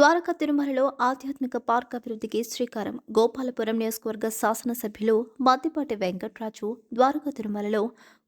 ద్వారకా తిరుమలలో ఆధ్యాత్మిక పార్క్ అభివృద్ధికి శ్రీకారం. గోపాలపురం నియోజకవర్గ శాసనసభ్యులు మద్దిపాటి వెంకట్రాజు ద్వారకా తిరుమలలో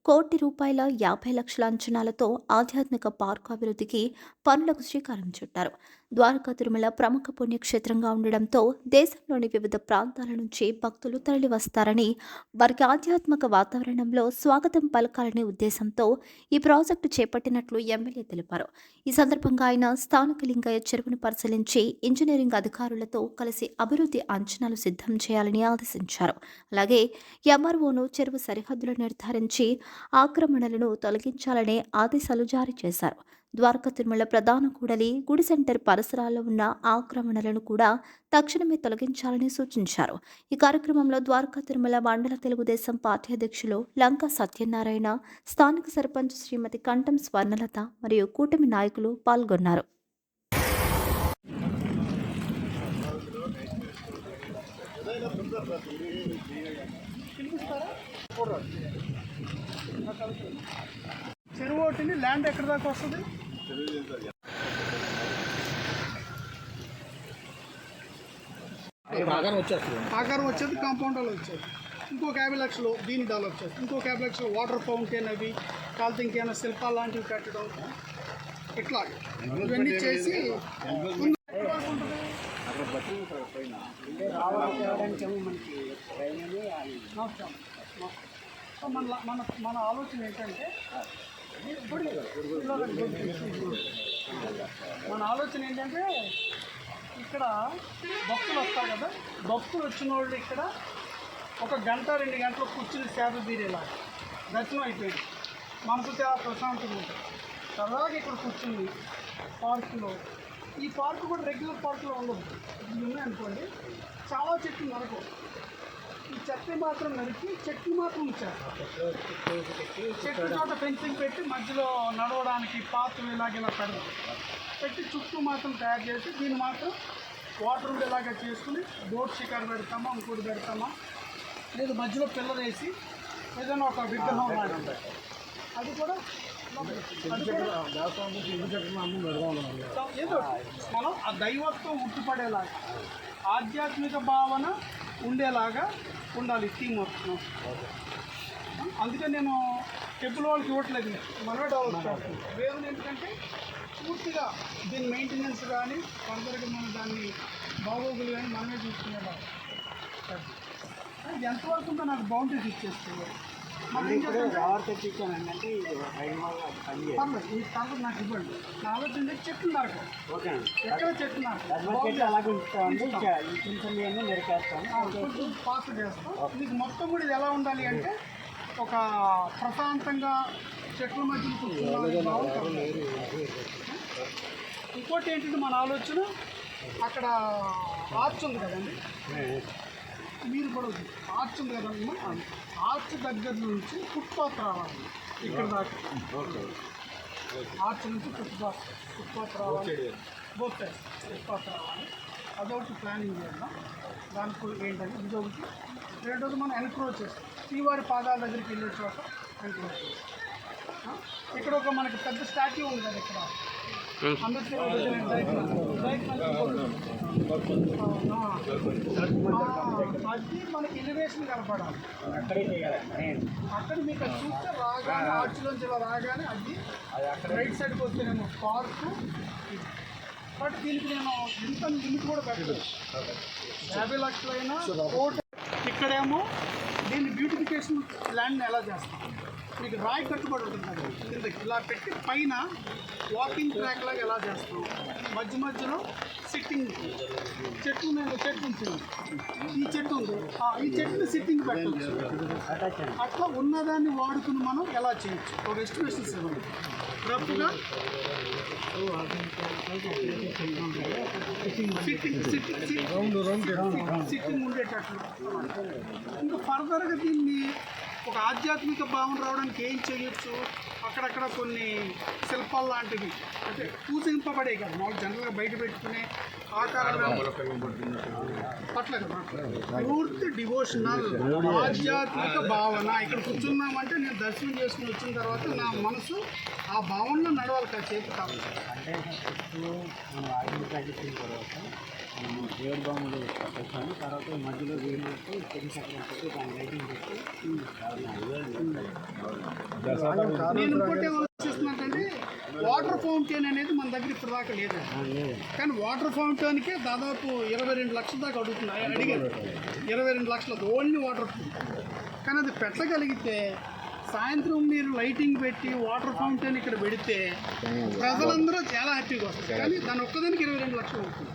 కోటి రూపాయల యాభై లక్షల అంచనాలతో ఆధ్యాత్మిక పార్కు అభివృద్ధికి పనులకు శ్రీకారం చుట్టారు. ద్వారకా తిరుమల ప్రముఖ పుణ్యక్షేత్రంగా ఉండడంతో దేశంలోని వివిధ ప్రాంతాల నుంచి భక్తులు తరలివస్తారని వారికి ఆధ్యాత్మిక వాతావరణంలో స్వాగతం పలకాలనే ఉద్దేశంతో ఈ ప్రాజెక్టు చేపట్టినట్లు ఎమ్మెల్యే తెలిపారు. ఈ సందర్భంగా ఆయన స్థానిక లింగయ్య చెరువును పరిశీలించి ఇంజనీరింగ్ అధికారులతో కలిసి అభివృద్ధి అంచనాలు సిద్ధం చేయాలని ఆదేశించారు. అలాగే ఎంఆర్ఓను చెరువు సరిహద్దులు నిర్ధారించి ఆక్రమణలను తొలగించాలనే ఆదేశాలు జారీ చేశారు. ద్వారకా తిరుమల ప్రధాన కూడలి గుడి సెంటర్ పరిసరాల్లో ఉన్న ఆక్రమణలను కూడా తక్షణమే తొలగించాలని సూచించారు. ఈ కార్యక్రమంలో ద్వారకా తిరుమల మండల తెలుగుదేశం పార్టీ అధ్యక్షులు లంకా సత్యనారాయణ స్థానిక సర్పంచ్ శ్రీమతి కంఠం స్వర్ణలత మరియు కూటమి నాయకులు పాల్గొన్నారు. చెరువు ఒకటిని ల్యాండ్ ఎక్కడి దాకా వస్తుంది? ఆకారం వచ్చేది కాంపౌండ్ వాళ్ళు వచ్చేది. ఇంకొక యాభై లక్షలు దీని డెవలప్ చేస్తుంది ఇంకొక యాభై లక్షలు వాటర్ ఫౌంటైన్ అవి కాలితే ఇంకేమైనా శిల్పాలు లాంటివి కట్టడం ఇట్లా ఇవన్నీ చేసి ముందు ఎక్కడ వరకు ఉంటుంది? నమస్కారం. సో మన మన మన ఆలోచన ఏంటంటే మన ఆలోచన ఏంటంటే ఇక్కడ భక్తులు వస్తారు కదా భక్తులు వచ్చిన వాళ్ళు ఇక్కడ ఒక గంట రెండు గంటలు కూర్చుని సేవ తీరేలా. దర్శనం అయిపోయింది. మనసు చాలా ప్రశాంతంగా ఉంటుంది సరదాగా ఇక్కడ కూర్చుని పార్కులో ఈ పార్కు కూడా రెగ్యులర్ పార్కులో ఉండదు. ఇది ఉన్నాయనుకోండి చాలా చెట్లు నరకవు ఈ చెట్లు మాత్రం నరికి చెట్లు మాత్రం ఉంచారు. చెట్టు చోట ఫెన్సింగ్ పెట్టి మధ్యలో నడవడానికి పాత్రలు ఇలాగ ఇలా పెడదాం. పెట్టి చుట్టూ మాత్రం తయారు చేసి దీన్ని మాత్రం వాటర్ ఉండేలాగా చేసుకుని బోట్ షికారు పెడతామా ఇంకోటి పెడతామా లేదా మధ్యలో పిల్లలు వేసి ఏదైనా ఒక విగ్రహం అది కూడా ఏదో మనం ఆ దైవత్వం ఉట్టుపడేలాగా ఆధ్యాత్మిక భావన ఉండేలాగా ఉండాలి థీమ్ మొత్తం అందుకే నేను టెంపుల్ వాళ్ళకి ఇవ్వట్లేదు మనమే డెవలప్ చేస్తాం రీజన్ పూర్తిగా దీని మెయింటెనెన్స్ కానీ ఫర్దర్గా మనం దాన్ని బాగోగులు కానీ మనమే చూసుకునేలా ఎంతవరకు ఉందో నాకు బౌండరీస్ ఇచ్చేస్తుంది. నాకు ఓకే ఎక్కడ నరికేస్తాం. కొంచెం పాస్ చేస్తాం. మీకు మొత్తం కూడా ఇది ఎలా ఉండాలి అంటే ఒక ప్రశాంతంగా చెట్ల కలగాలి. ఇంకోటి ఏంటంటే మన ఆలోచన? అక్కడ ఆర్చ్ ఉంది కదండి. మీరు కూడా. ఆర్చ్ ఉంది కదమ్మా ఆర్చ్ దగ్గర నుంచి ఫుట్పాత్ రావాలి. ఇక్కడ దాకా. ఆర్చ్ నుంచి ఫుట్పాత్ ఫుట్పాత్ రావాలి. బోత్ సైడ్ ఫుట్పాత్ రావాలి. అదొకటి ప్లానింగ్ చేద్దాం. దానికి ఏంటంటే ఇదొకటి రెండోది మనం ఎన్క్రోచ్ చేస్తాం. శ్రీవారి పాదాల దగ్గరికి వెళ్ళే చోట ఎన్క్రోచ్ చేస్తాం? ఇక్కడ ఒక మనకి పెద్ద స్టాట్యూ ఉంది కదా ఇక్కడ. అది మనకి ఎలివేషన్ కనపడాలి చేయాలి అక్కడ మీకు చూస్తే రాగానే ఆర్చిలోంచి రాగానే అది రైట్ సైడ్కి వస్తేనేమో పార్క్ బట్ దీనికి నేను ఇంత లిమిట్ కూడా పెట్టలేదు యాభై లక్షలైనా కోటి ఇక్కడేమో దీన్ని బ్యూటిఫికేషన్ ల్యాండ్ని ఎలా చేస్తాను మీకు రాయి కట్టుబడి ఉంటుంది కిందకి ఇలా పెట్టి పైన వాకింగ్ ట్రాక్ లాగా ఎలా చేస్తాం? మధ్య మధ్యలో సిట్టింగ్ చెట్టు మీద చెట్టు ఉంటుంది. ఈ చెట్టు ఉంది. ఈ చెట్టుని సిట్టింగ్ పెట్టచ్చు. అట్లా ఉన్నదాన్ని వాడుకుని మనం ఎలా చేయొచ్చు? ఒక ఎస్టిమేషన్ ఇవ్వండి. రఫ్గా సిట్టింగ్ సిట్టింగ్ ఉండేటట్లు. ఇంకా ఫర్దర్గా దీన్ని ఒక ఆధ్యాత్మిక భావన రావడానికి ఏం చేయొచ్చు? అక్కడక్కడ కొన్ని శిల్పాలు లాంటివి. అంటే పూజింపబడే కదా మామూలు జనరల్గా బయట పెట్టుకునే కదా. పూర్తి డివోషనల్ ఆధ్యాత్మిక భావన. ఇక్కడ కూర్చున్నామంటే నేను దర్శనం చేసుకుని వచ్చిన తర్వాత నా మనసు ఆ భావనలో నడవాలి కాసేపు కావాలి. అంటే మనం తగ్గించిన తర్వాత మనం దేవుడి బొమ్మలు తర్వాత మధ్యలో వేలు పెట్టి పెట్టి దాని లైటింగ్ పెట్టి నేను ఇంకోటి ఆలోచిస్తున్నానంటే వాటర్ ఫౌంటైన్ అనేది మన దగ్గర ఇప్పుడు దాకా లేదు? కానీ వాటర్ ఫౌంటైన్కే దాదాపు ఇరవై రెండు లక్షల దాకా అడుగుతున్నాయి అడిగారు ఇరవై రెండు లక్షల ఓన్లీ వాటర్ ఫౌంటైన్. కానీ అది పెట్టగలిగితే సాయంత్రం మీరు లైటింగ్ పెట్టి వాటర్ ఫౌంటైన్ ఇక్కడ పెడితే ప్రజలందరూ చాలా హ్యాపీగా వస్తారు. కానీ దాని ఒక్కదానికి ఇరవై రెండు లక్షలు అవుతుంది.